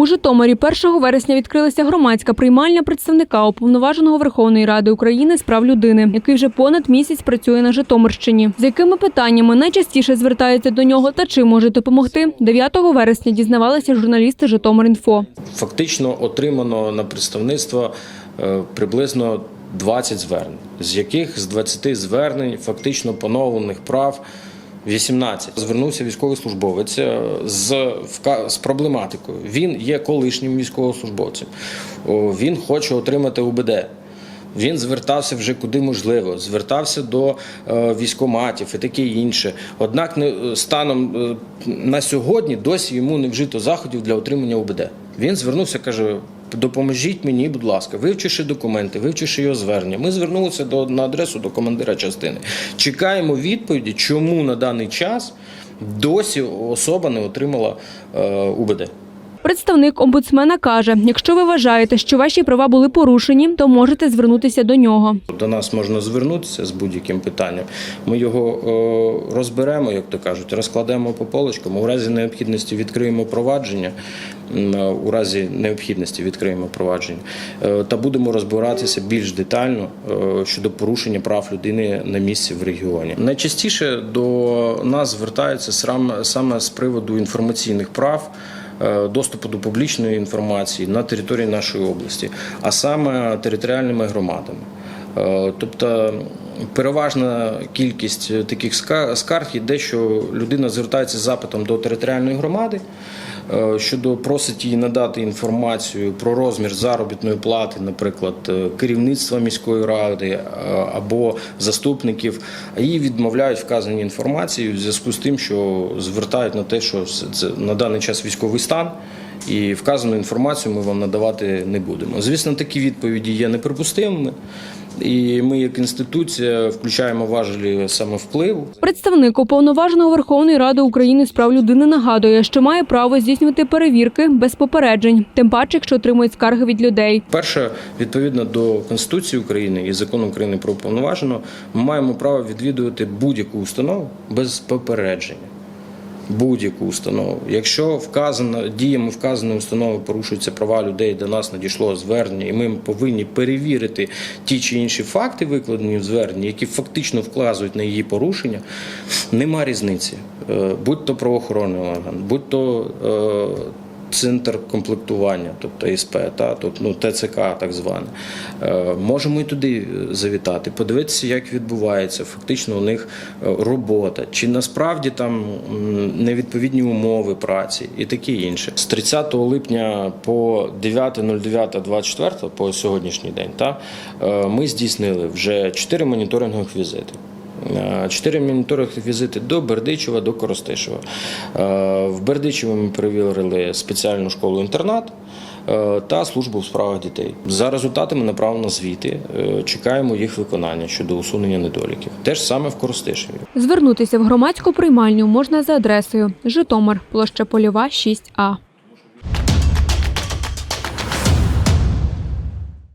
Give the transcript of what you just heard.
У Житомирі 1 вересня відкрилася громадська приймальня представника уповноваженого Верховної Ради України з прав людини, який вже понад місяць працює на Житомирщині. З якими питаннями найчастіше звертаються до нього та чим може допомогти, 9 вересня дізнавалися журналісти Житомир.Інфо. Фактично отримано на представництво е, приблизно 20 звернень, з яких з 20 звернень фактично поновлених прав 18. Звернувся військовослужбовець е, з, з проблематикою. Він є колишнім військовослужбовцем. Він хоче отримати УБД. Він звертався вже куди можливо, звертався до е, військоматів і таке інше. Однак е, станом на сьогодні досі йому не вжито заходів для отримання УБД. Він звернувся, каже: допоможіть мені, будь ласка, вивчивши документи, вивчивши його звернення. Ми звернулися до на адресу до командира частини. Чекаємо відповіді, чому на даний час досі особа не отримала е, УБД. Представник омбудсмена каже: якщо ви вважаєте, що ваші права були порушені, то можете звернутися до нього. До нас можна звернутися з будь-яким питанням. Ми його е, розберемо, як то кажуть, розкладемо по полочкам. У разі необхідності відкриємо провадження. е, У разі необхідності відкриємо провадження Е, та будемо розбиратися більш детально щодо порушення прав людини на місці в регіоні. Найчастіше до нас звертаються саме з приводу інформаційних прав доступу до публічної інформації на території нашої області, а саме територіальними громадами. Е, Тобто переважна кількість таких скарг іде, що людина звертається з запитом до територіальної громади е, щодо просить її надати інформацію про розмір заробітної плати, наприклад, е, керівництва міської ради е, або заступників, а її відмовляють вказані інформації в зв'язку з тим, що звертають на те, що це на даний час військовий стан. І вказану інформацію ми вам надавати не будемо. Звісно, такі відповіді є неприпустимими, і ми, як інституція, включаємо важелі саме впливу. Представник уповноваженого Верховної Ради України з прав людини нагадує, що має право здійснювати перевірки без попереджень, тим паче, якщо отримують скарги від людей. Перше, відповідно до Конституції України і закону України про уповноваженого, ми маємо право відвідувати будь-яку установу без попередження. Будь-яку установу. Якщо вказано діями вказаної установи порушуються права людей, до нас надійшло звернення, і ми повинні перевірити ті чи інші факти, викладені в зверненні, які фактично вказують на її порушення, нема різниці. Е, Будь то правоохоронний орган, будь то е, центр комплектування, тобто СП, та, тобто, ну, ТЦК так зване. Е, Можемо і туди завітати, подивитися, як відбувається фактично у них е, робота, чи насправді там невідповідні умови праці і таке інше. З 30 липня по 9.09.24 по сьогоднішній день та, е, ми здійснили вже 4 моніторингових візити. Е, Чотири моніторингових візити до Бердичева, до Коростишева. Е, В Бердичеві ми перевірили спеціальну школу-інтернат е, та службу в справах дітей. За результатами направлено звіти. Чекаємо їх виконання щодо усунення недоліків. Те ж саме в Коростишеві. Звернутися в громадську приймальню можна за адресою Житомир, площа Польова, 6А.